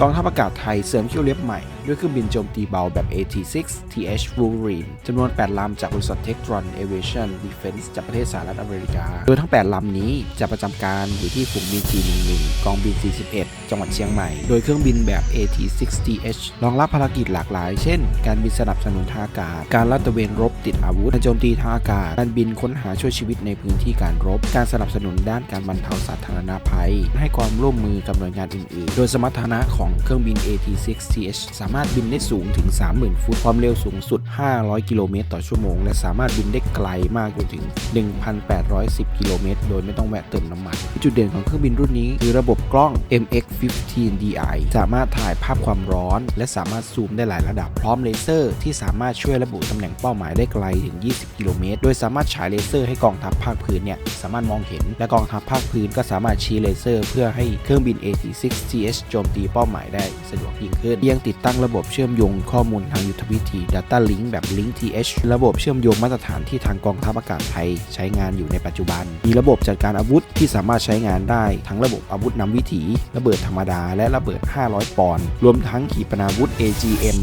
กองทัพอากาศไทยเสริมเขี้ยวเล็บใหม่ด้วยเครื่องบินโจมตีเบาแบบ AT-6 TH Wolverine จำนวน 8 ลำจากบริษัท Textron Aviation Defense จากประเทศสหรัฐอเมริกา โดยทั้ง 8 ลำนี้จะประจำการอยู่ที่ฝูงบิน G11 กองบิน 41 จังหวัดเชียงใหม่ โดยเครื่องบินแบบ AT-6 TH รองรับภารกิจหลากหลาย เช่น การบินสนับสนุนทางอากาศ การลาดตระเวนรบติดอาวุธการโจมตีทางอากาศ การบินค้นหาช่วยชีวิตในพื้นที่การรบ การสนับสนุนด้านการบรรเทาสาธารณภัย ให้ความร่วมมือกับหน่วยงานอื่นๆ โดยสมรรถนะของเครื่องบิน AT-6TH สามามารถบินได้สูงถึง 30,000 ฟุต ความเร็วสูงสุด 500 กิโลเมตรต่อชั่วโมง และสามารถบินได้ไกลมากจนถึง 1,810 กิโลเมตร โดยไม่ต้องแวะเติมน้ำมัน จุดเด่นของเครื่องบินรุ่นนี้ คือระบบกล้อง MX-15DI สามารถถ่ายภาพความร้อน และสามารถซูมได้หลายระดับ พร้อมเลเซอร์ที่สามารถช่วยระบุตำแหน่งเป้าหมายได้ไกลถึง 20 กิโลเมตร โดยสามารถฉายเลเซอร์ให้กองทัพภาคพื้นเนี่ยสามารถมองเห็น และกองทัพภาคพื้นก็สามารถชี้เลเซอร์ เพื่อให้เครื่องบิน AT-6TH โจมตีเป้าหมายได้สะดวกยิ่งขึ้นยังติดตั้งระบบเชื่อมโยงข้อมูลทางยุทธวิธี Data Link แบบ Link TH ระบบเชื่อมโยงมาตรฐานที่ทางกองทัพอากาศไทยใช้งานอยู่ในปัจจุบัน มีระบบจัดการอาวุธที่สามารถใช้งานได้ ทั้งระบบอาวุธนำวิถีระเบิดธรรมดาและระเบิด 500 ปอนด์รวมทั้งขีปนาวุธ AGM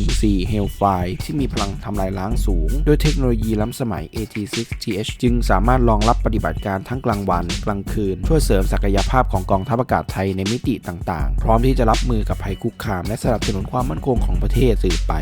114 Hellfire ที่มีพลังทำลายล้างสูง ด้วยเทคโนโลยีล้ำสมัย AT-6TH จึงสามารถรองรับปฏิบัติการทั้งกลางวัน กลางคืน ช่วยเสริมศักยภาพของกองทัพอากาศไทยในมิติต่างๆ พร้อมที่จะรับมือกับภัยคุกคามและสนับสนุนความความมั่นคงของประเทศสืบไป